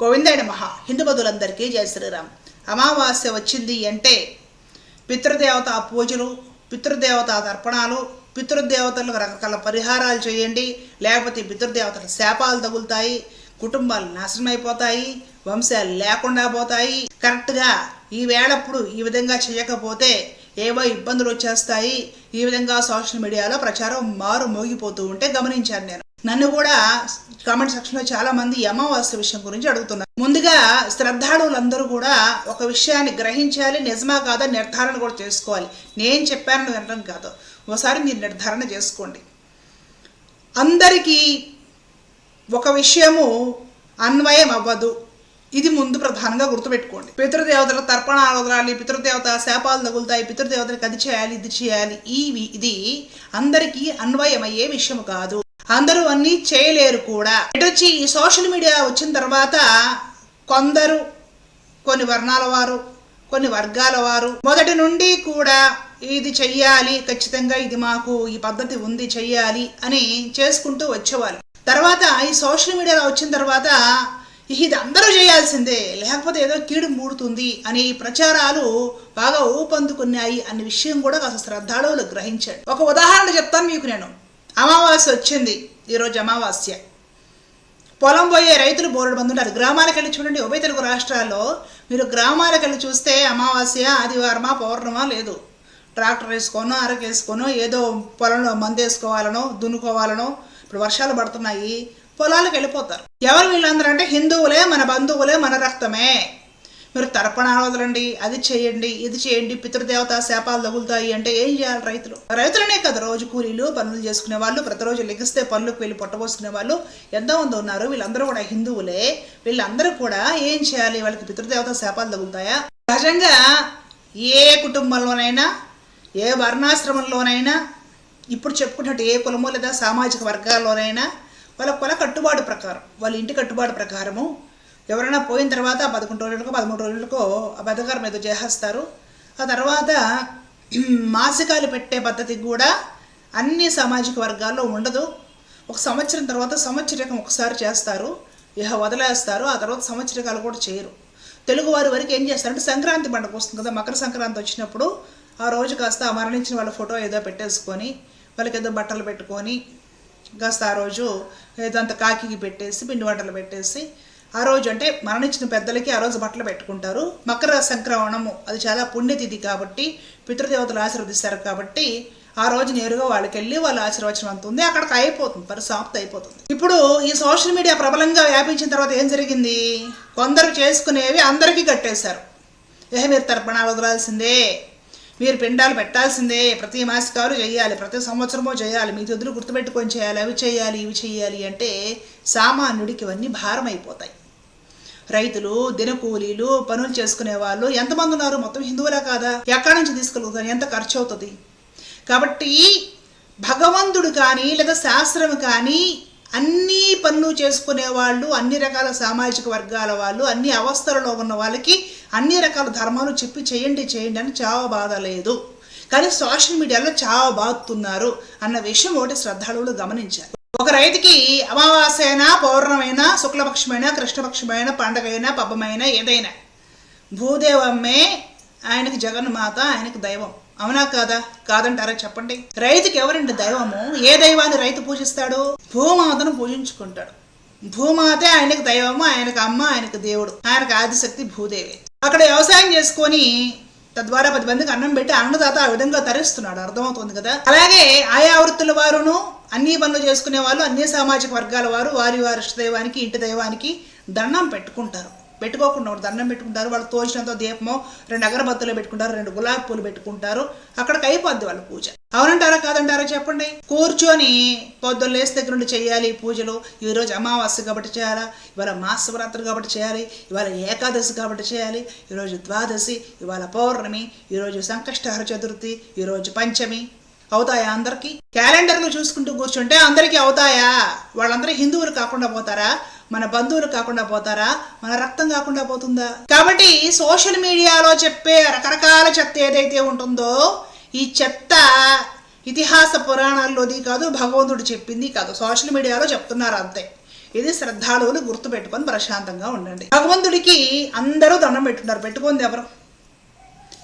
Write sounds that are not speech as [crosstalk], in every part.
గోవిందాయ మహా హిందూబతులందరికీ జయ శ్రీరామ్. అమావాస్య వచ్చింది అంటే పితృదేవత పూజలు పితృదేవత తర్పణాలు పితృదేవతలకు రకరకాల పరిహారాలు చేయండి. లేకపోతే పితృదేవతల శాపాలు తగులుతాయి కుటుంబాలు నాశనం అయిపోతాయి వంశాలు లేకుండా పోతాయి. కరెక్ట్గా ఈ వేళప్పుడు ఈ విధంగా చేయకపోతే ఏవో ఇబ్బందులు వచ్చేస్తాయి. ఈ విధంగా సోషల్ మీడియాలో ప్రచారం మారు మోగిపోతూ ఉంటే గమనించాను నేను. నన్ను కూడా కామెంట్ సెక్షన్లో చాలా మంది ఈ అమావాస్య విషయం గురించి అడుగుతున్నారు. ముందుగా శ్రద్ధాళువులందరూ కూడా ఒక విషయాన్ని గ్రహించాలి నిజమా కాదా నిర్ధారణ కూడా చేసుకోవాలి. నేను చెప్పాను వినడం కాదు. ఒకసారి మీరు నిర్ధారణ చేసుకోండి. అందరికీ ఒక విషయము అన్వయం అవ్వదు. ఇది ముందు ప్రధానంగా గుర్తుపెట్టుకోండి. పితృదేవతల తర్పణాలు వదలాలి పితృదేవత శాపాలు తగులుతాయి పితృదేవతలకు అది చేయాలి ఇది చేయాలి ఈ ఇది అందరికీ అన్వయమయ్యే విషయం కాదు. అందరూ అన్నీ చేయలేరు కూడా. ఇటొచ్చి ఈ సోషల్ మీడియా వచ్చిన తర్వాత కొందరు కొన్ని వర్ణాల వారు కొన్ని వర్గాల వారు మొదటి నుండి కూడా ఇది చెయ్యాలి ఖచ్చితంగా ఇది మాకు ఈ పద్ధతి ఉంది చెయ్యాలి అని చేసుకుంటూ వచ్చేవాళ్ళు. తర్వాత ఈ సోషల్ మీడియాలో వచ్చిన తర్వాత ఇది అందరూ చేయాల్సిందే లేకపోతే ఏదో కీడు మూడుతుంది అని ప్రచారాలు బాగా ఊపందుకున్నాయి అనే విషయం కూడా కాస్త శ్రద్ధాళువులు గ్రహించాడు ఒక ఉదాహరణ చెప్తాను మీకు నేను. అమావాస్య వచ్చింది. ఈరోజు అమావాస్య. పొలం పోయే రైతులు బోర్డు మంది గ్రామాలకు వెళ్ళి చూడండి. ఉభయ తెలుగు రాష్ట్రాల్లో మీరు గ్రామాలకు వెళ్ళి చూస్తే అమావాస్య ఆదివారమా పౌర్ణమా లేదు. ట్రాక్టర్ వేసుకోనో అరకేసుకోనో ఏదో పొలంలో మందేసుకోవాలనో దున్నుకోవాలనో ఇప్పుడు వర్షాలు పడుతున్నాయి. పొలాలకు వెళ్ళిపోతారు. ఎవరు వీళ్ళందరూ అంటే హిందువులే మన బంధువులే మన రక్తమే. మీరు తర్పణాలు వదలండి అది చేయండి ఇది చేయండి పితృదేవత శాపాలు తగులుతాయి అంటే ఏం చేయాలి రైతులు? రైతులనే కదా రోజు కూలీలు పనులు చేసుకునే వాళ్ళు ప్రతిరోజు లెగిస్తే పనులకు వెళ్ళి పొట్టబోసుకునే వాళ్ళు ఎంతోమంది ఉన్నారు. వీళ్ళందరూ కూడా హిందువులే. వీళ్ళందరూ కూడా ఏం చేయాలి? వాళ్ళకి పితృదేవత శాపాలు తగులుతాయా? సహజంగా ఏ కుటుంబంలోనైనా ఏ వర్ణాశ్రమంలోనైనా ఇప్పుడు చెప్పుకున్నట్టు ఏ కులమో లేదా సామాజిక వర్గాల్లోనైనా వాళ్ళ కుల కట్టుబాటు ప్రకారం వాళ్ళ ఇంటి కట్టుబాటు ప్రకారము ఎవరైనా పోయిన తర్వాత పదకొండు రోజులకో పదమూడు రోజులకో ఆ బతకారం ఏదో చేసేస్తారు. ఆ తర్వాత మాసికాలు పెట్టే పద్ధతి కూడా అన్ని సామాజిక వర్గాల్లో ఉండదు. ఒక సంవత్సరం తర్వాత సంవత్సరకం ఒకసారి చేస్తారు. ఇహ వదిలేస్తారు. ఆ తర్వాత సంవత్సరకాలు కూడా చేయరు. తెలుగువారి వరకు ఏం చేస్తారంటే సంక్రాంతి పండుగ వస్తుంది కదా మకర సంక్రాంతి వచ్చినప్పుడు ఆ రోజు కాస్త మరణించిన వాళ్ళ ఫోటో ఏదో పెట్టేసుకొని వాళ్ళకి ఏదో బట్టలు పెట్టుకొని కాస్త ఆ రోజు ఏదో అంత కాకికి పెట్టేసి పిండి వంటలు పెట్టేసి ఆ రోజు అంటే మరణించిన పెద్దలకి ఆ రోజు బట్టలు పెట్టుకుంటారు. మకర సంక్రమణము అది చాలా పుణ్యతిథి కాబట్టి పితృదేవతలు ఆశీర్వదిస్తారు కాబట్టి ఆ రోజు నేరుగా వాళ్ళకి వెళ్ళి వాళ్ళ ఆశీర్వచనం అంతుంది అక్కడికి అయిపోతుంది పరిసమాప్తి అయిపోతుంది. ఇప్పుడు ఈ సోషల్ మీడియా ప్రబలంగా వ్యాపించిన తర్వాత ఏం జరిగింది? కొందరు చేసుకునేవి అందరికీ కట్టేశారు. ఏ మీరు తర్పణాలు వదలాల్సిందే. మీరు పిండాలు పెట్టాల్సిందే. ప్రతి మాసికాలు చేయాలి ప్రతి సంవత్సరమో చేయాలి. మీ తిథులు గుర్తుపెట్టుకొని చేయాలి అవి చేయాలి ఇవి చేయాలి అంటే సామాన్యుడికి ఇవన్నీ భారం అయిపోతాయి రైతులు దినకూలీలు పనులు చేసుకునే వాళ్ళు ఎంతమంది ఉన్నారు? మొత్తం హిందువులే కాదా? ఎక్కడి నుంచి తీసుకెళ్తారు ఎంత ఖర్చు అవుతుంది కాబట్టి భగవంతుడు కానీ లేదా శాస్త్రం కానీ అన్ని పనులు చేసుకునే వాళ్ళు అన్ని రకాల సామాజిక వర్గాల వాళ్ళు అన్ని అవస్థలలో ఉన్న వాళ్ళకి అన్ని రకాల ధర్మాలు చెప్పి చేయండి చేయండి అని చాలా బాధ లేదు. కానీ సోషల్ మీడియాలో చాలా బాగుతున్నారు అన్న విషయం ఒకటి శ్రద్ధాళువులు గమనించారు. ఒక రైతుకి అమావాస్య అయినా పౌర్ణమైనా శుక్లపక్షమైనా కృష్ణపక్షమైన పండగైనా పబ్బమైనా ఏదైనా భూదేవమ్మే ఆయనకి జగన్మాత ఆయనకు దైవం. అవునా కాదా? కాదంటారా చెప్పండి? రైతుకి ఎవరండి దైవము? ఏ దైవాన్ని రైతు పూజిస్తాడు? భూమాతను పూజించుకుంటాడు. భూమాతే ఆయనకు దైవము ఆయనకు అమ్మ ఆయనకు దేవుడు. ఆయనకు ఆదిశక్తి భూదేవి. అక్కడ వ్యవసాయం చేసుకొని తద్వారా పది మందికి అన్నం పెట్టి అన్నదాత ఆ విధంగా తరిస్తున్నాడు. అర్థమవుతుంది కదా? అలాగే ఆయా వృత్తుల వారును అన్ని పనులు చేసుకునే వాళ్ళు అన్ని సామాజిక వర్గాల వారు వారి వారి దైవానికి ఇంటి దైవానికి దండం పెట్టుకుంటారు. పెట్టుకోకుండా దండం పెట్టుకుంటారు. వాళ్ళు తోచినంత దీపమో రెండు అగరబత్తులు పెట్టుకుంటారు. రెండు గులాబీ పూలు పెట్టుకుంటారు. అక్కడికి అయిపోద్ది వాళ్ళ పూజ. అవునంటారా? కాదంటారా? చెప్పండి. కూర్చొని పొద్దున్న లేసి దగ్గర నుండి చేయాలి పూజలు. ఈరోజు అమావాస్య కాబట్టి చేయాలా? ఇవాళ మాసవరాత్రి కాబట్టి చేయాలి. ఇవాళ ఏకాదశి కాబట్టి చేయాలి. ఈరోజు ద్వాదశి ఇవాళ పౌర్ణమి ఈరోజు సంకష్టహర చతుర్థి ఈరోజు పంచమి. అవుతాయా అందరికీ? క్యాలెండర్లు చూసుకుంటూ కూర్చుంటే అందరికీ అవుతాయా? వాళ్ళందరూ హిందువులు కాకుండా పోతారా? మన బంధువులు కాకుండా పోతారా? మన రక్తం కాకుండా పోతుందా? కాబట్టి సోషల్ మీడియాలో చెప్పే రకరకాల చెత్త ఏదైతే ఉంటుందో ఈ చెత్త ఇతిహాస పురాణాల్లోది కాదు భగవంతుడు చెప్పింది కాదు. సోషల్ మీడియాలో చెప్తున్నారు అంతే. ఇది శ్రద్ధాళువులు గుర్తుపెట్టుకొని ప్రశాంతంగా ఉండండి. భగవంతుడికి అందరూ దండం పెట్టున్నారు పెట్టుకుంది ఎవరు?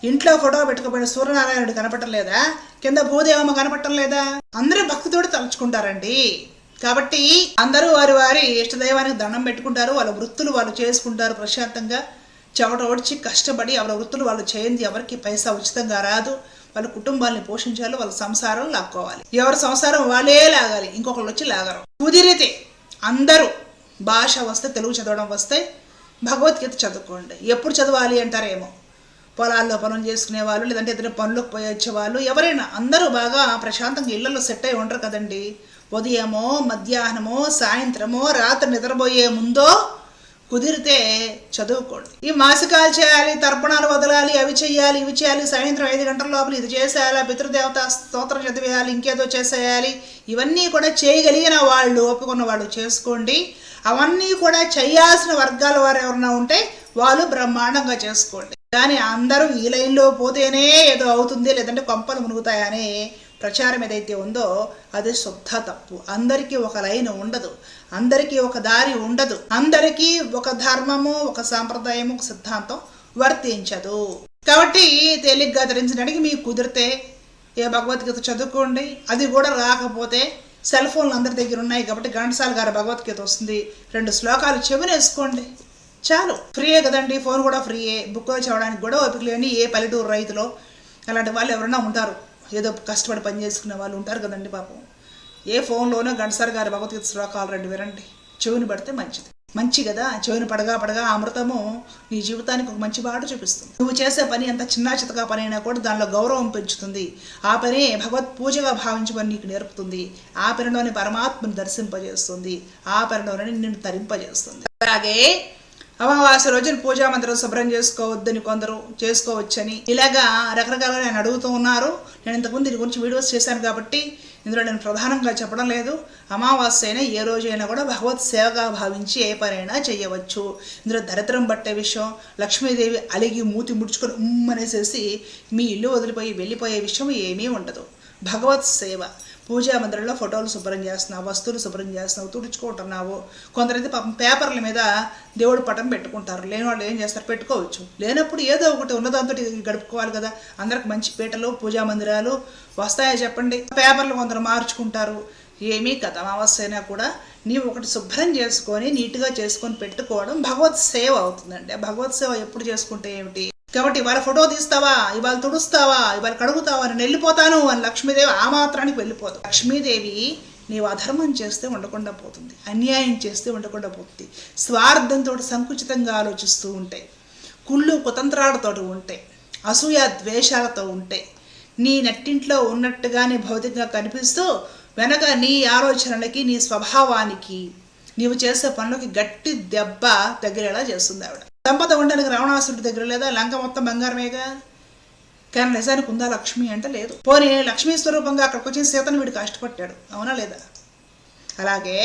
ఇంట్లో ఫోటో పెట్టుకోబడిన సూర్యనారాయణుడు కనపడలేదా కింద భూదేవమ్మ కనపడటం లేదా? అందరూ భక్తితోటి తలుచుకుంటారండి. కాబట్టి అందరూ వారి వారి ఇష్టదైవానికి దండం పెట్టుకుంటారు వాళ్ళ వృత్తులు వాళ్ళు చేసుకుంటారు ప్రశాంతంగా. చెమట ఓడ్చి కష్టపడి వాళ్ళ వృత్తులు వాళ్ళు చేయండి ఎవరికి పైసా ఉచితంగా రాదు. వాళ్ళ కుటుంబాన్ని పోషించాలి వాళ్ళ సంసారం లాక్కోవాలి. ఎవరి సంసారం వాళ్ళే లాగాలి ఇంకొకళ్ళు వచ్చి లాగరు. కుదిరితే అందరూ భాష వస్తే తెలుగు చదవడం వస్తే భగవద్గీత చదువుకోండి. ఎప్పుడు చదవాలి అంటారేమో? పొలాల్లో పనులు చేసుకునే వాళ్ళు లేదంటే ఏదైనా పనులకు పోయి వచ్చేవాళ్ళు ఎవరైనా అందరూ బాగా ప్రశాంతంగా ఇళ్ళలో సెట్ అయి ఉండరు కదండి. ఉదయమో మధ్యాహ్నమో సాయంత్రమో రాత్రి నిద్రపోయే ముందో కుదిరితే చదువుకోండి. ఈ మాసికాలు చేయాలి తర్పణాలు వదలాలి అవి చేయాలి ఇవి చేయాలి సాయంత్రం ఐదు గంటల లోపల ఇది చేసేయాలి పితృదేవత స్తోత్రం చదివేయాలి ఇంకేదో చేసేయాలి ఇవన్నీ కూడా చేయగలిగిన వాళ్ళు ఒప్పుకున్న వాళ్ళు చేసుకోండి. అవన్నీ కూడా చేయాల్సిన వర్గాల వారు ఎవరైనా ఉంటే వాళ్ళు బ్రహ్మాండంగా చేసుకోండి. కానీ అందరూ ఈ లైన్లో పోతేనే ఏదో అవుతుంది లేదంటే కొంపలు మునుగుతాయనే ప్రచారం ఏదైతే ఉందో అది శుద్ధ తప్పు. అందరికీ ఒక లైన్ ఉండదు. అందరికీ ఒక దారి ఉండదు. అందరికీ ఒక ధర్మము ఒక సాంప్రదాయము ఒక సిద్ధాంతం వర్తించదు. కాబట్టి తేలిగ్గా ధరించడానికి మీకు కుదిరితే ఏ భగవద్గీత చదువుకోండి. అది కూడా రాకపోతే సెల్ ఫోన్లు అందరి దగ్గర ఉన్నాయి కాబట్టి ఘంటసాల గారి భగవద్గీత వస్తుంది. రెండు శ్లోకాలు చెవినేసుకోండి. చాలు. ఫ్రీయే కదండి. ఫోన్ కూడా ఫ్రీయే. బుక్లో చదవడానికి కూడా ఓపిక లేని ఏ పల్లెటూరు రైతులో అలాంటి వాళ్ళు ఎవరైనా ఉంటారు. ఏదో కష్టపడి పని చేసుకునే వాళ్ళు ఉంటారు కదండి పాపం. ఏ ఫోన్లోనో గంటసారి గారి భగవద్గీత శ్లోకాలు రెండు వినండి. చెవిని పడితే మంచిది. మంచి కదా? చెవిని పడగా పడగా అమృతము నీ జీవితానికి ఒక మంచి బాట చూపిస్తుంది. నువ్వు చేసే పని ఎంత చిన్న చితకా పని అయినా కూడా దానిలో గౌరవం పెంచుతుంది. ఆ పని భగవత్ పూజగా భావించమని నీకు నేర్పుతుంది. ఆ పనిలోని పరమాత్మను దర్శింపజేస్తుంది. ఆ పనిలోనే నిన్ను తరింపజేస్తుంది. అలాగే అమావాస్య రోజున పూజా మందిరం శుభ్రం చేసుకోవద్దని కొందరు చేసుకోవచ్చని ఇలాగా రకరకాలుగా నేను అడుగుతూ ఉన్నారు. నేను ఇంతకుముందు దీని గురించి వీడియోస్ చేశాను కాబట్టి ఇందులో నేను ప్రధానంగా చెప్పడం లేదు. అమావాస్య అయినా ఏ రోజైనా కూడా భగవత్ సేవగా భావించి ఏ పనైనా చేయవచ్చు. ఇందులో దరిద్రం పట్టే విషయం లక్ష్మీదేవి అలిగి మూతి ముడుచుకొని ఉమ్మనేసేసి మీ ఇల్లు వదిలిపోయి వెళ్ళిపోయే విషయం ఏమీ ఉండదు. భగవత్ సేవ. పూజా మందిరంలో ఫోటోలు శుభ్రం చేస్తున్నావు వస్తువులు శుభ్రం చేస్తున్నావు తుడుచుకుంటున్నావు. కొందరైతే పాపం పేపర్ల మీద దేవుడు పటం పెట్టుకుంటారు. లేని వాళ్ళు ఏం చేస్తారు? పెట్టుకోవచ్చు. లేనప్పుడు ఏదో ఒకటి ఉన్నదాంతో గడుపుకోవాలి కదా. అందరికి మంచి పీటలు పూజా మందిరాలు వస్తాయా చెప్పండి? పేపర్లు కొందరు మార్చుకుంటారు. ఏమీ కథ అమావాస్య అయినా కూడా నీవు ఒకటి శుభ్రం చేసుకొని నీట్గా చేసుకొని పెట్టుకోవడం భగవత్ సేవ అవుతుందండి. భగవత్ సేవ ఎప్పుడు చేసుకుంటే ఏమిటి? కాబట్టి ఇవాళ ఫోటో తీస్తావా? ఇవాళ తుడుస్తావా? ఇవాళ కడుగుతావా? నేను వెళ్ళిపోతాను అని లక్ష్మీదేవి ఆ మాత్రానికి వెళ్ళిపోదు. లక్ష్మీదేవి నీవు అధర్మం చేస్తే ఉండకుండా పోతుంది. అన్యాయం చేస్తే ఉండకుండా పోతుంది. స్వార్థంతో సంకుచితంగా ఆలోచిస్తూ ఉంటే కుళ్ళు కుతంత్రాలతో ఉంటే అసూయ ద్వేషాలతో ఉంటే నీ నట్టింట్లో ఉన్నట్టుగానే భౌతికంగా కనిపిస్తూ వెనక నీ ఆలోచనలకి నీ స్వభావానికి నీవు చేసే పనులకి గట్టి దెబ్బ తగిలేలా చేస్తుంది ఆవిడ. సంపద ఉండడానికి రావణాసురుడి దగ్గర లేదా లంక మొత్తం బంగారమేగా కానీ నిజానికి ఉందా లక్ష్మి అంటే లేదు. పోనీ లక్ష్మీ స్వరూపంగా అక్కడికి వచ్చిన సీతను వీడు కష్టపట్టాడు. అవునా లేదా? అలాగే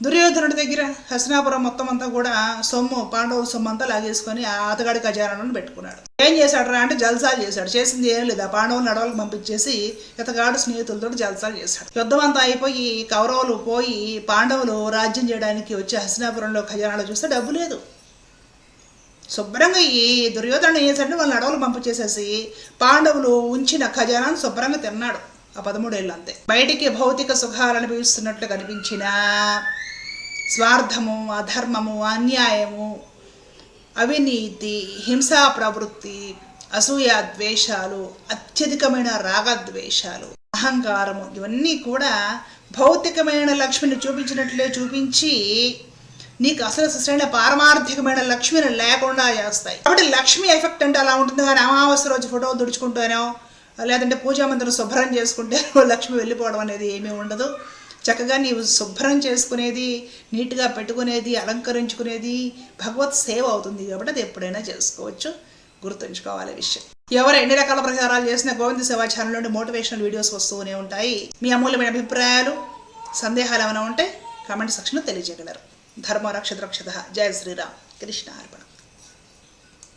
దుర్యోధనుడి దగ్గర హస్నాపురం మొత్తం అంతా కూడా సొమ్ము పాండవుల సొమ్ము అంతా లాగేసుకొని అతగాడి ఖజానాను పెట్టుకున్నాడు. ఏం చేశాడు రా అంటే జల్సాలు చేశాడు. చేసింది ఏం లేదు. ఆ పాండవులు నడవలకు పంపించేసి ఇతగాడు స్నేహితులతో జల్సాలు చేశాడు. యుద్ధం అంతా అయిపోయి కౌరవులు పోయి పాండవులు రాజ్యం చేయడానికి వచ్చి హస్నాపురంలో ఖజానాలో చూస్తే డబ్బు లేదు. శుభ్రంగా ఈ దుర్యోధన ఏం చేశాడు వాళ్ళని అడవులు పంపించేసేసి పాండవులు ఉంచిన ఖజానాను శుభ్రంగా తిన్నాడు ఆ పదమూడేళ్ళు అంతే. బయటికి భౌతిక సుఖాలు అనుభవిస్తున్నట్లు కనిపించిన స్వార్థము అధర్మము అన్యాయము అవినీతి హింసా ప్రవృత్తి అసూయ ద్వేషాలు అత్యధికమైన రాగద్వేషాలు అహంకారము ఇవన్నీ కూడా భౌతికమైన లక్ష్మిని చూపించినట్లే చూపించి నీకు అసలు సరైన పారమార్థికమైన లక్ష్మిని లేకుండా చేస్తాయి. కాబట్టి లక్ష్మి ఎఫెక్ట్ అంటే అలా ఉంటుంది. కానీ అమావాస్య రోజు ఫోటో తుడుచుకుంటానో లేదంటే పూజా మందిరం శుభ్రం చేసుకుంటే [laughs] లక్ష్మి వెళ్ళిపోవడం అనేది ఏమీ ఉండదు. చక్కగా నీవు శుభ్రం చేసుకునేది నీట్గా పెట్టుకునేది అలంకరించుకునేది భగవత్ సేవ అవుతుంది కాబట్టి అది ఎప్పుడైనా చేసుకోవచ్చు. గుర్తుంచుకోవాలి విషయం. ఎవరు ఎన్ని రకాల ప్రచారాలు చేసినా గోవింద సేవా ఛానల్ నుండి మోటివేషనల్ వీడియోస్ వస్తూనే ఉంటాయి. మీ అమూల్యమైన అభిప్రాయాలు సందేహాలు ఏమైనా ఉంటే కామెంట్ సెక్షన్లో తెలియజేయగలరు. धर्म रक्षद्रक्षत जय श्री कृष्ण अर्पण